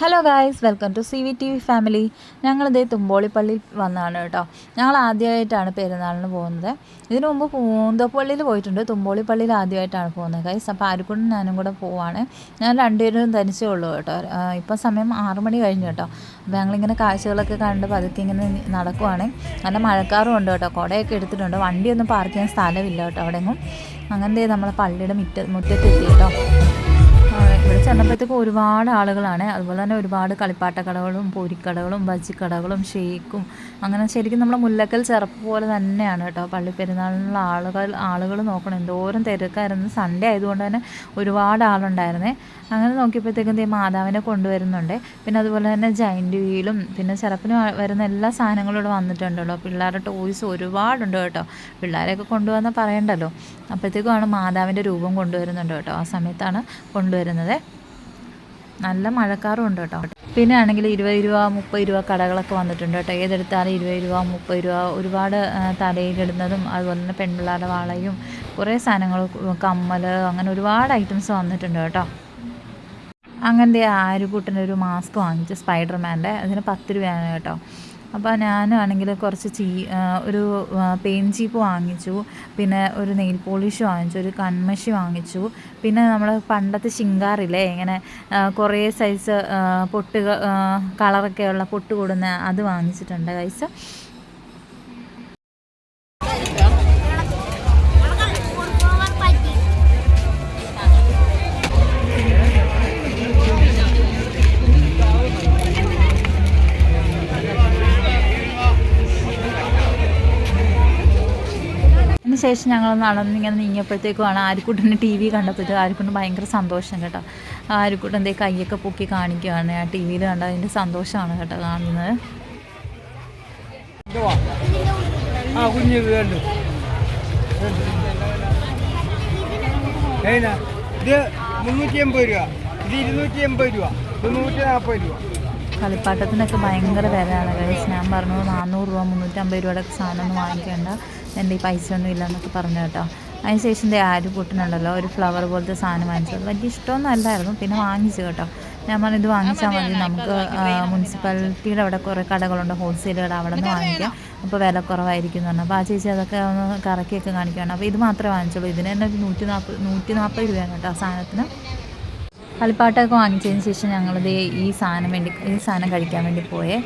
Hello guys welcome to C V T V family ഞങ്ങളിതേ Thumpolipally വന്നതാണ് കേട്ടോ. ഞങ്ങൾ ആദ്യമായിട്ടാണ് പെരുന്നാളിന് പോകുന്നത്. ഇതിനു മുമ്പ് പൂന്തപ്പള്ളിയിൽ പോയിട്ടുണ്ട്. തുമ്പോളിപ്പള്ളിയിൽ ആദ്യമായിട്ടാണ് പോകുന്നത് ഗൈസ് അപ്പോൾ ആർക്കും ഞാനും കൂടെ പോവാണ്. ഞാൻ രണ്ടുപേരും തനിച്ചേ ഉള്ളൂ കേട്ടോ. ഇപ്പം സമയം ആറു മണി കഴിഞ്ഞു കേട്ടോ. അപ്പോൾ ഞങ്ങളിങ്ങനെ കാഴ്ചകളൊക്കെ കണ്ട് പതുക്കെ ഇങ്ങനെ നടക്കുവാണ്. നല്ല മഴക്കാറും ഉണ്ട് കേട്ടോ. കുടയൊക്കെ എടുത്തിട്ടുണ്ട്. വണ്ടിയൊന്നും പാർക്ക് ചെയ്യാൻ സ്ഥലമില്ല കേട്ടോ അവിടെയെങ്കിലും അങ്ങനെ നമ്മളെ പള്ളിയുടെ മുറ്റ മുറ്റത്തെത്തി കേട്ടോ. ഇവിടെ ചെന്നപ്പോഴത്തേക്കും ഒരുപാട് ആളുകളാണ്. അതുപോലെ തന്നെ ഒരുപാട് കളിപ്പാട്ട കടകളും പൊരിക്കടകളും ബജിക്കടകളും ഷേക്കും അങ്ങനെ ശരിക്കും നമ്മുടെ മുല്ലക്കൽ ചെറുപ്പ് പോലെ തന്നെയാണ് കേട്ടോ. പള്ളി പെരുന്നാളിനുള്ള ആളുകൾ ആളുകൾ നോക്കണം. എന്തോരം തിരക്കായിരുന്നു. സൺഡേ ആയതുകൊണ്ട് തന്നെ ഒരുപാട് ആളുണ്ടായിരുന്നേ. അങ്ങനെ നോക്കിയപ്പോഴത്തേക്കും ദേ മാതാവിനെ കൊണ്ടുവരുന്നുണ്ട്. പിന്നെ അതുപോലെ തന്നെ ജൈന്റ് വീലും പിന്നെ ചെറുപ്പിന് വരുന്ന എല്ലാ സാധനങ്ങളും ഇവിടെ വന്നിട്ടുണ്ടല്ലോ. പിള്ളേരുടെ ടോയ്സ് ഒരുപാടുണ്ട് കേട്ടോ. പിള്ളേരെയൊക്കെ കൊണ്ടുവന്നാൽ പറയണ്ടല്ലോ. അപ്പോഴത്തേക്കുമാണ് മാതാവിന്റെ രൂപം കൊണ്ടുവരുന്നുണ്ട് കേട്ടോ. ആ സമയത്താണ് കൊണ്ടുവരുന്നത്. നല്ല മഴക്കാറും ഉണ്ട് കേട്ടോ. പിന്നെ ആണെങ്കിൽ ഇരുപത് രൂപ മുപ്പത് രൂപ കടകളൊക്കെ വന്നിട്ടുണ്ട് കേട്ടോ. ഏതെടുത്താലും ഇരുപത് രൂപ മുപ്പത് രൂപ ഒരുപാട് തലയിലിടുന്നതും അതുപോലെ തന്നെ പെൺപിള്ളേരുടെ വളയും കുറേ സാധനങ്ങൾ കമ്മൽ അങ്ങനെ ഒരുപാട് ഐറ്റംസ് വന്നിട്ടുണ്ട് കേട്ടോ. അങ്ങനത്തെ ഒരു മാസ്ക് വാങ്ങിച്ചു സ്പൈഡർമാന്റെ അതിന് പത്ത് രൂപയാണ് കേട്ടോ. അപ്പോൾ ഞാനാണെങ്കിൽ കുറച്ച് ചീ ഒരു പെയിൻ ചീപ്പ് വാങ്ങിച്ചു. പിന്നെ ഒരു നെയിൽ പോളിഷ് വാങ്ങിച്ചു ഒരു കൺമഷി വാങ്ങിച്ചു. പിന്നെ നമ്മൾ പണ്ടത്തെ ശിങ്കാറില്ലേ ഇങ്ങനെ കുറേ സൈസ് പൊട്ട് കളറൊക്കെ ഉള്ള പൊട്ട് കൂടുന്ന അത് വാങ്ങിച്ചിട്ടുണ്ട് കൈസ് ശേഷം ഞങ്ങൾ നടന്നിങ്ങനെ നീങ്ങിയപ്പോഴത്തേക്കുമാണ് ആരിക്കുട്ടന് ടി വി കണ്ടപ്പോഴത്തേക്ക് ആരിക്കുട്ടൻ ഭയങ്കര സന്തോഷം കേട്ടോ. ആരിക്കുട്ടൻ എന്തേ കൈയൊക്കെ പൊക്കി കാണിക്കുകയാണ്. ആ ടി വിയിൽ കണ്ട അതിന്റെ സന്തോഷമാണ് കേട്ടോ കാണുന്നത്. ആ കുഞ്ഞ് വേണ്ടു ഇത് മുന്നൂറ്റി എൺപത് രൂപ. ഇത് ഇരുന്നൂറ്റി എൺപത് രൂപ. ഇത് നൂറ്റി നാൽപ്പത് രൂപ. കളിപ്പാട്ടത്തിനൊക്കെ ഭയങ്കര വിലയാണ്. കഴിച്ച് ഞാൻ പറഞ്ഞു നാനൂറ് രൂപ മുന്നൂറ്റമ്പത് രൂപയുടെ സാധനം ഒന്നും വാങ്ങിക്കേണ്ട. എന്റെ ഈ പൈസ ഒന്നും ഇല്ല എന്നൊക്കെ പറഞ്ഞു കേട്ടോ. അതിന് ശേഷം ദേ ആര് കൂട്ടുന്നുണ്ടല്ലോ? ഒരു ഫ്ലവർ പോലത്തെ സാധനം വാങ്ങിച്ചത്. വലിയ ഇഷ്ടമൊന്നും അല്ലായിരുന്നു. പിന്നെ വാങ്ങിച്ചു കേട്ടോ. ഞാൻ പറഞ്ഞു ഇത് വാങ്ങിച്ചാൽ മതി. നമുക്ക് മുനിസിപ്പാലിറ്റിയുടെ അവിടെ കുറേ കടകളുണ്ട്. ഹോൾസെയിൽ കട അവിടെ നിന്ന് വാങ്ങിക്കാം. അപ്പോൾ വില കുറവായിരിക്കും എന്ന് പറഞ്ഞു. അപ്പോൾ ആ ചേച്ചി അതൊക്കെ ഒന്ന് കറക്കിയൊക്കെ കാണിക്കുകയാണ് അപ്പോൾ ഇത് മാത്രമേ വാങ്ങിച്ചുള്ളൂ. ഇതിന് തന്നെ ഒരു നൂറ്റി നാൽപ്പത് നൂറ്റി നാൽപ്പത് രൂപയാണ് കേട്ടോ ആ സാധനത്തിന്. കളിപ്പാട്ടമൊക്കെ വാങ്ങിച്ചതിന് ശേഷം ഞങ്ങളിത് ഈ സാധനം വേണ്ടി ഈ സാധനം കഴിക്കാൻ വേണ്ടി പോയേ.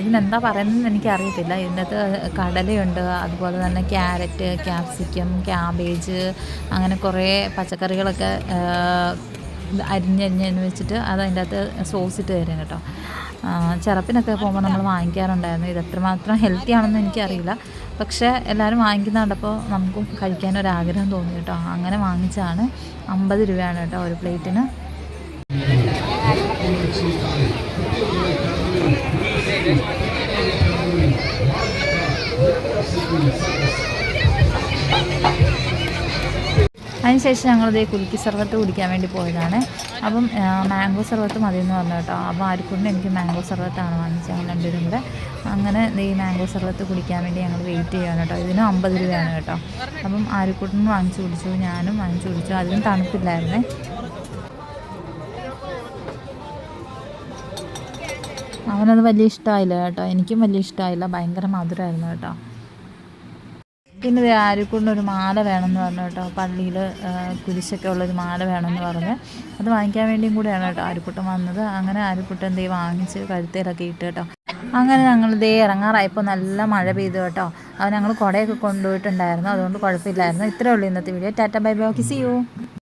ഇതിനെന്താ പറയുന്നതെന്ന് എനിക്ക് അറിയത്തില്ല ഇതിനകത്ത് കടലയുണ്ട് അതുപോലെ തന്നെ ക്യാരറ്റ് ക്യാപ്സിക്കം ക്യാബേജ് അങ്ങനെ കുറേ പച്ചക്കറികളൊക്കെ അരിഞ്ഞരിഞ്ഞ് വെച്ചിട്ട് അത് അതിന്റെ അകത്ത് സോസിട്ട് തരും കേട്ടോ. ചിറപ്പിനൊക്കെ പോകുമ്പോൾ നമ്മൾ വാങ്ങിക്കാറുണ്ടായിരുന്നു. ഇത് എത്രമാത്രം ഹെൽത്തി ആണെന്ന് എനിക്കറിയില്ല. പക്ഷേ എല്ലാവരും വാങ്ങിക്കുന്ന കണ്ടപ്പോൾ നമുക്കും കഴിക്കാനൊരാഗ്രഹം തോന്നി കേട്ടോ. അങ്ങനെ വാങ്ങിച്ചാണ് അമ്പത് രൂപയാണ് കേട്ടോ ഒരു പ്ലേറ്റിന് അതിനുശേഷം ഞങ്ങളിതേ കുലുക്കി സർവത്ത് കുടിക്കാൻ വേണ്ടി പോയതാണ്. അപ്പം മാംഗോ സർവത്ത് മതി എന്ന് പറഞ്ഞു കേട്ടോ. അപ്പോൾ ആർക്കൊണ്ട്? എനിക്ക് മാംഗോ സർവത്താണ് വാങ്ങിച്ചത് ഞങ്ങൾ രണ്ടുപേരും കൂടെ. അങ്ങനെ ഈ മാംഗോ സർവത്ത് കുടിക്കാൻ വേണ്ടി ഞങ്ങൾ വെയിറ്റ് ചെയ്യാണ് കേട്ടോ. ഇതിനും അമ്പത് രൂപയാണ് കേട്ടോ. അപ്പം ആരുക്കൂട്ടിന് വാങ്ങിച്ചു കുടിച്ചു. ഞാനും വാങ്ങിച്ചു കുടിച്ചു. അതിനും തണുപ്പില്ലായിരുന്നേ. അവനത് വലിയ ഇഷ്ടമായില്ല കേട്ടോ. എനിക്കും വലിയ ഇഷ്ടമായില്ല ഭയങ്കര മധുരമായിരുന്നു കേട്ടോ. പിന്നെ ഇത് ആര്യക്കൂടിന് ഒരു മാല വേണമെന്ന് പറഞ്ഞു കേട്ടോ. പള്ളിയിൽ കുരിശൊക്കെ ഉള്ളൊരു മാല വേണമെന്ന് പറഞ്ഞ്. അത് വാങ്ങിക്കാൻ വേണ്ടിയും കൂടെയാണ് കേട്ടോ ആര്യക്കുട്ടൻ വന്നത്. അങ്ങനെ ആര്യക്കുട്ടൻ എന്തേ വാങ്ങിച്ച് കഴുത്തേലൊക്കെ ഇട്ട് കേട്ടോ. അങ്ങനെ ഞങ്ങൾ ഇതേ ഇറങ്ങാറായപ്പോൾ നല്ല മഴ പെയ്തു കേട്ടോ. അത് ഞങ്ങൾ കുടയൊക്കെ കൊണ്ടുപോയിട്ടുണ്ടായിരുന്നു. അതുകൊണ്ട് കുഴപ്പമില്ലായിരുന്നു. ഇത്രയേ ഉള്ളൂ ഇന്നത്തെ video. Tata bye bye. See you